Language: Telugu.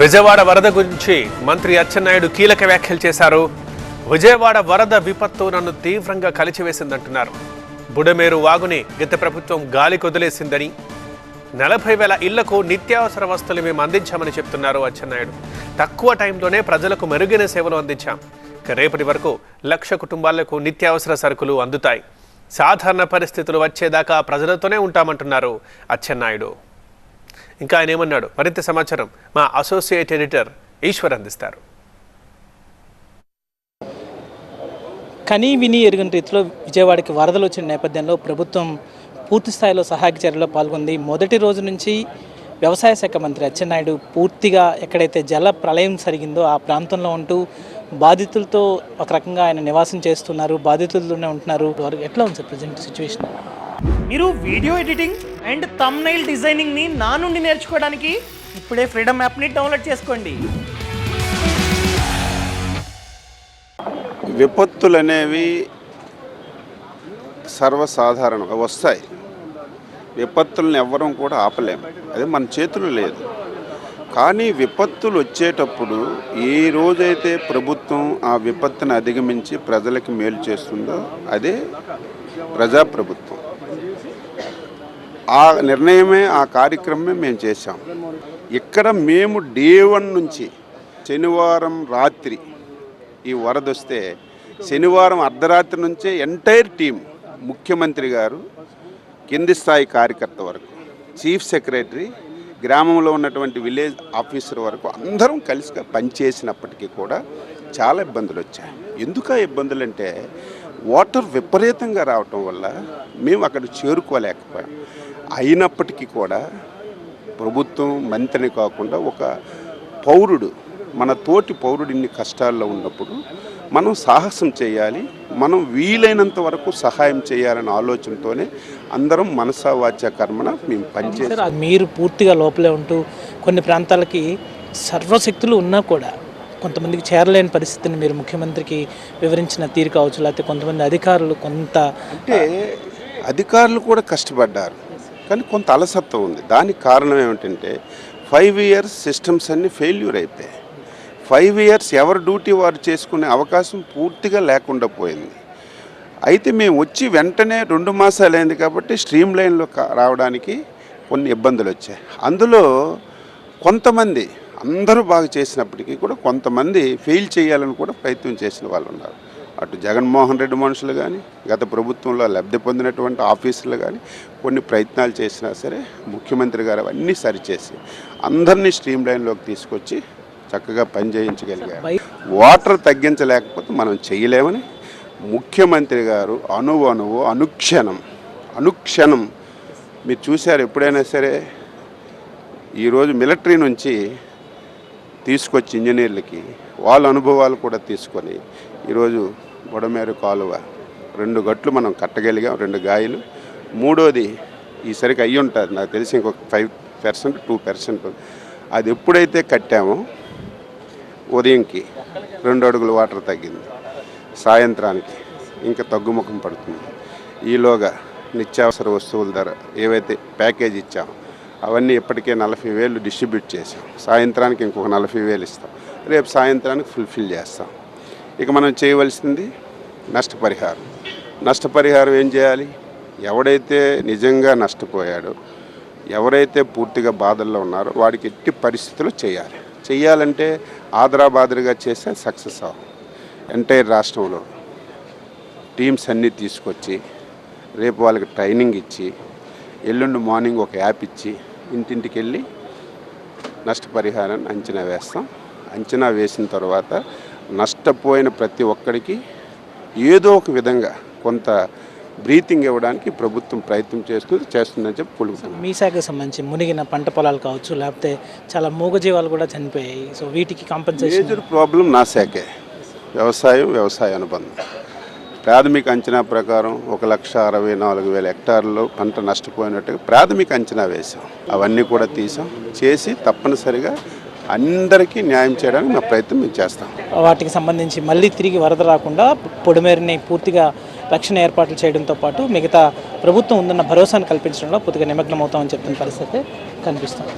విజయవాడ వరద గురించి మంత్రి అచ్చెన్నాయుడు కీలక వ్యాఖ్యలు చేశారు. విజయవాడ వరద విపత్తు నన్ను తీవ్రంగా కలిచివేసిందంటున్నారు. బుడమేరు వాగుని గత ప్రభుత్వం గాలి కొదిలేసిందని. నలభై వేల ఇళ్ళకు నిత్యావసర వస్తువులు మేము అందించామని చెప్తున్నారు అచ్చెన్నాయుడు. తక్కువ టైంలోనే ప్రజలకు మెరుగైన సేవలు అందించాం. రేపటి వరకు లక్ష కుటుంబాలకు నిత్యావసర సరుకులు అందుతాయి. సాధారణ పరిస్థితులు వచ్చేదాకా ప్రజలతోనే ఉంటామంటున్నారు అచ్చెన్నాయుడు. ఇంకా ఆయన ఏమన్నాడు? మరింత సమాచారం మా అసోసియేట్ ఎడిటర్ ఈశ్వర్ అందిస్తారు. కనీ విని ఎరుగని రీతిలో విజయవాడకి వరదలు వచ్చిన నేపథ్యంలో ప్రభుత్వం పూర్తి స్థాయిలో సహాయక చర్యలో పాల్గొంది. మొదటి రోజు నుంచి వ్యవసాయ శాఖ మంత్రి అచ్చెన్నాయుడు పూర్తిగా ఎక్కడైతే జల ప్రళయం జరిగిందో ఆ ప్రాంతంలో ఉంటూ బాధితులతో ఒక రకంగా ఆయన నివాసం చేస్తున్నారు బాధితులతోనే ఉంటున్నారు. వారు ఎట్లా ఉంది సార్ ప్రజెంట్ సిచ్యువేషన్? మీరు వీడియో ఎడిటింగ్ అండ్ తమ్నైల్ డిజైనింగ్ని నా నుండి నేర్చుకోవడానికి ఇప్పుడే ఫ్రీడమ్ యాప్ని డౌన్లోడ్ చేసుకోండి. విపత్తులు అనేవి సర్వసాధారణంగా వస్తాయి. విపత్తులను ఎవ్వరం కూడా ఆపలేము. అది మన చేతులు లేదు. కానీ విపత్తులు వచ్చేటప్పుడు ఏ రోజైతే ప్రభుత్వం ఆ విపత్తును అధిగమించి ప్రజలకు మేలు చేస్తుందో అదే ప్రజాప్రభుత్వం. ఆ నిర్ణయమే ఆ కార్యక్రమమే మేము చేశాం. ఇక్కడ మేము డే వన్ నుంచి శనివారం రాత్రి ఈ వరద వస్తే శనివారం అర్ధరాత్రి నుంచే ఎంటైర్ టీం ముఖ్యమంత్రి గారు కింది స్థాయి కార్యకర్త వరకు చీఫ్ సెక్రటరీ గ్రామంలో ఉన్నటువంటి విలేజ్ ఆఫీసర్ వరకు అందరం కలిసి పనిచేసినప్పటికీ కూడా చాలా ఇబ్బందులు వచ్చాయి. ఎందుకు ఇబ్బందులు అంటే వాటర్ విపరీతంగా రావటం వల్ల మేము అక్కడ చేరుకోలేకపోయాం. అయినప్పటికీ కూడా ప్రభుత్వం మంత్రిని కాకుండా ఒక పౌరుడు మన తోటి పౌరుడు ఇన్ని కష్టాల్లో ఉన్నప్పుడు మనం సాహసం చేయాలి మనం వీలైనంత వరకు సహాయం చేయాలనే ఆలోచనతోనే అందరం మనసా వాచ్య కర్మన మేము పనిచేస్తాం. మీరు పూర్తిగా లోపలే ఉంటూ కొన్ని ప్రాంతాలకి సర్వశక్తులు ఉన్నా కూడా కొంతమందికి చేరలేని పరిస్థితిని మీరు ముఖ్యమంత్రికి వివరించిన తీరు కావచ్చు లేకపోతే కొంతమంది అధికారులు కొంత అంటే అధికారులు కూడా కష్టపడ్డారు. కానీ కొంత అలసత్వం ఉంది. దానికి కారణం ఏమిటంటే ఫైవ్ ఇయర్స్ సిస్టమ్స్ అన్నీ ఫెయిల్యూర్ అయిపోయాయి. ఫైవ్ ఇయర్స్ ఎవరి డ్యూటీ వారు చేసుకునే అవకాశం పూర్తిగా లేకుండా పోయింది. అయితే మేము వచ్చి వెంటనే రెండు మాసాలు అయింది కాబట్టి స్ట్రీమ్ లైన్లో కా- రావడానికి కొన్ని ఇబ్బందులు వచ్చాయి. అందులో కొంతమంది అందరూ బాగా చేసినప్పటికీ కూడా కొంతమంది ఫెయిల్ చేయాలని కూడా ప్రయత్నం చేసిన వాళ్ళు ఉన్నారు. అటు జగన్మోహన్ రెడ్డి మనుషులు కానీ గత ప్రభుత్వంలో లబ్ధి పొందినటువంటి ఆఫీసులు కానీ కొన్ని ప్రయత్నాలు చేసినా సరే ముఖ్యమంత్రి గారు అవన్నీ సరిచేసి అందరినీ స్ట్రీమ్ లైన్లోకి తీసుకొచ్చి చక్కగా పని చేయించగలిగారు. వాటర్ తగ్గించలేకపోతే మనం చేయలేమని ముఖ్యమంత్రి గారు అణువు అణువు అనుక్షణం అనుక్షణం మీరు చూశారు ఎప్పుడైనా సరే ఈరోజు మిలిటరీ నుంచి తీసుకొచ్చి ఇంజనీర్లకి వాళ్ళ అనుభవాలు కూడా తీసుకొని ఈరోజు బుడమేరు కాలువ. రెండు గట్లు మనం కట్టగలిగాం రెండు గాయలు. మూడోది ఈసరికి అయ్యి ఉంటుంది. నాకు తెలిసి ఇంకొక ఫైవ్ పర్సెంట్ టూ పర్సెంట్ అది ఎప్పుడైతే కట్టామో ఉదయంకి రెండు అడుగుల వాటర్ తగ్గింది. సాయంత్రానికి ఇంకా తగ్గుముఖం పడుతుంది. ఈలోగా నిత్యావసర వస్తువుల ధర ఏవైతే ప్యాకేజ్ ఇచ్చామో అవన్నీ ఇప్పటికే నలభై వేలు డిస్ట్రిబ్యూట్ చేసాం సాయంత్రానికి ఇంకొక నలభై వేలు ఇస్తాం. రేపు సాయంత్రానికి ఫుల్ఫిల్ చేస్తాం. ఇక మనం చేయవలసింది నష్టపరిహారం. నష్టపరిహారం ఏం చేయాలి? ఎవడైతే నిజంగా నష్టపోయాడో ఎవరైతే పూర్తిగా బాధల్లో ఉన్నారో వాడికి ఎట్టి పరిస్థితుల్లో చేయాలి. చేయాలంటే ఆదరాబాదరిగా చేస్తే సక్సెస్ అవ్వం ఎంటైర్ రాష్ట్రంలో టీమ్స్ అన్నీ తీసుకొచ్చి రేపు వాళ్ళకి ట్రైనింగ్ ఇచ్చి ఎల్లుండి మార్నింగ్ ఒక యాప్ ఇచ్చి ఇంటింటికి వెళ్ళి నష్టపరిహారాన్ని అంచనా వేస్తాం. అంచనా వేసిన తర్వాత నష్టపోయిన ప్రతి ఒక్కడికి ఏదో ఒక విధంగా కొంత బ్రీతింగ్ ఇవ్వడానికి ప్రభుత్వం ప్రయత్నం చేస్తుంది చేస్తుందని చెప్పి కొలుగుతున్నాం మీ శాఖకు సంబంధించి మునిగిన పంట పొలాలు కావచ్చు లేకపోతే చాలా మూగజీవాలు కూడా చనిపోయాయి. సో వీటికి కాంపెన్సేషన్ మేజర్ ప్రాబ్లం నా శాఖే. వ్యవసాయం వ్యవసాయ అనుబంధం. ప్రాథమిక అంచనా ప్రకారం ఒక లక్ష అరవై నాలుగు వేల హెక్టార్లలో పంట నష్టపోయినట్టుగా ప్రాథమిక అంచనా వేశాం. అవన్నీ కూడా తీసాం. చేసి తప్పనిసరిగా అందరికీ న్యాయం చేయడానికి మా ప్రయత్నం మేము చేస్తాం. వాటికి సంబంధించి మళ్ళీ తిరిగి వరద రాకుండా పొడిమేరిని పూర్తిగా రక్షణ ఏర్పాట్లు చేయడంతో పాటు మిగతా ప్రభుత్వం ఉందన్న భరోసాను కల్పించడంలో పూర్తిగా నిమగ్నం అవుతామని చెప్తున్న పరిస్థితి కనిపిస్తుంది.